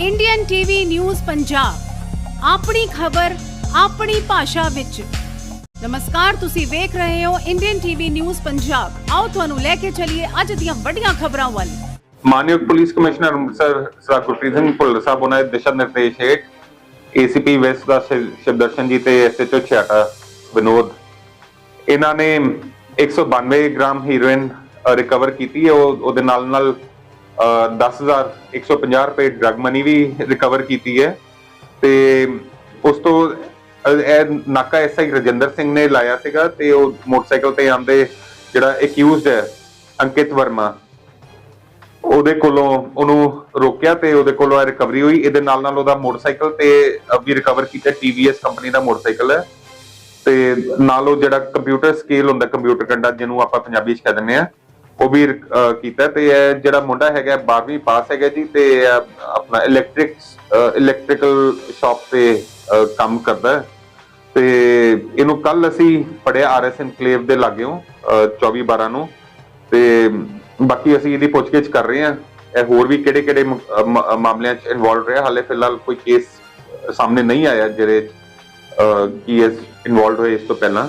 Indian TV news Punjab ਆਪਣੀ ਖਬਰ, ਆਪਣੀ ਭਾਸ਼ਾ ਵਿੱਚ। ਨਮਸਕਾਰ, ਤੁਸੀਂ ਵੇਖ ਰਹੇ ਹੋ ਇੰਡੀਅਨ ਟੀਵੀ ਨਿਊਜ਼ ਪੰਜਾਬ ਆਓ ਤੁਹਾਨੂੰ ਲੈ ਕੇ ਚੱਲੀਏ ਅੱਜ ਦੀਆਂ ਵੱਡੀਆਂ ਖਬਰਾਂ ਵੱਲ। ਮਾਨਯੋਗ police commissioner Amritsar sir Gurpreet Singh Bhullar sahib, ਉਹਨਾਂ ਦੇ ਦਿਸ਼ਾ ਨਿਰਦੇਸ਼ ਹੇਠ ਏਸੀਪੀ ਵੈਸਟ ਦਾ ਸ਼ਿਵ- ਜੀ ਤੇ ਐਸਐਚਓ ਛਿਆਟਾ ਵਿਨੋਦ। ਇਹਨਾਂ ਨੇ 192 ਗ੍ਰਾਮ ਹੀਰੋਇਨ ਰਿਕਵਰ ਕੀਤੀ ਹੈ। ਉਹ, ਉਹਦੇ ਨਾਲ ਨਾਲ 10150 ਰੁਪਏ ਡਰਗ ਮਨੀ ਵੀ ਰਿਕਵਰ ਕੀਤੀ ਹੈ। ਤੇ ਉਸ ਤੋਂ ਇਹ ਨਾਕਾ ਐਸਆਈ ਰਜਿੰਦਰ ਸਿੰਘ ਨੇ ਲਾਇਆ ਸੀਗਾ ਤੇ ਉਹ ਮੋਟਰਸਾਈਕਲ ਤੇ ਆਂਦੇ ਜਿਹੜਾ ਅਕਿਊਜ਼ਡ ਹੈ, ਅੰਕਿਤ ਵਰਮਾ, ਉਹਦੇ ਕੋਲੋਂ ਉਹਨੂੰ ਰੋਕਿਆ ਤੇ ਉਹਦੇ ਕੋਲੋਂ ਰਿਕਵਰੀ ਹੋਈ। ਇਹਦੇ ਨਾਲ ਨਾਲ ਉਹਦਾ ਮੋਟਰਸਾਈਕਲ ਤੇ ਵੀ ਰਿਕਵਰ ਕੀਤਾ TVS ਕੰਪਨੀ ਦਾ ਮੋਟਰਸਾਈਕਲ ਹੈ। ਤੇ ਨਾਲ ਉਹ ਜਿਹੜਾ ਕੰਪਿਊਟਰ ਸਕੇਲ ਹੁੰਦਾ ਕੰਪਿਊਟਰ ਕੰਡਾ ਜਿਹਨੂੰ ਆਪਾਂ ਪੰਜਾਬੀ ਚ ਕਹਿ ਦਿੰਦੇ ਆ ਉਹ ਵੀ ਕੀਤਾ ਤੇ ਇਹ ਜਿਹੜਾ ਮੁੰਡਾ ਹੈਗਾ 12ਵੀਂ ਪਾਸ ਹੈਗਾ ਜੀ ਤੇ ਅਹ, ਆਪਣਾ ਇਲੈਕਟ੍ਰਿਕ ਇਲੈਕਟ੍ਰੀਕਲ ਸ਼ਾਪ ਤੇ ਕੰਮ ਕਰਦਾ। ਹੈ ਤੇ ਇਹਨੂੰ ਕੱਲ ਅਸੀਂ ਫੜਿਆ ਆਰਐਸ ਇਨਕਲੇਵ ਦੇ ਲਾਗਿਓਂ 24 12 ਨੂੰ। ਤੇ ਬਾਕੀ ਅਸੀਂ ਇਹਦੀ ਪੁੱਛਗਿੱਛ ਕਰ ਰਹੇ ਹਾਂ। ਇਹ ਹੋਰ ਵੀ ਕਿਹੜੇ ਕਿਹੜੇ ਮਾਮਲਿਆਂ 'ਚ ਇਨਵੋਲਵ ਰਿਹਾ। ਹਾਲੇ ਫਿਲਹਾਲ ਕੋਈ ਕੇਸ ਸਾਹਮਣੇ ਨਹੀਂ ਆਇਆ ਜਿਹੜੇ ਅਹ, ਕੀ ਇਸ ਇਨਵੋਲਵ ਹੋਏ ਇਸ ਤੋਂ ਪਹਿਲਾਂ।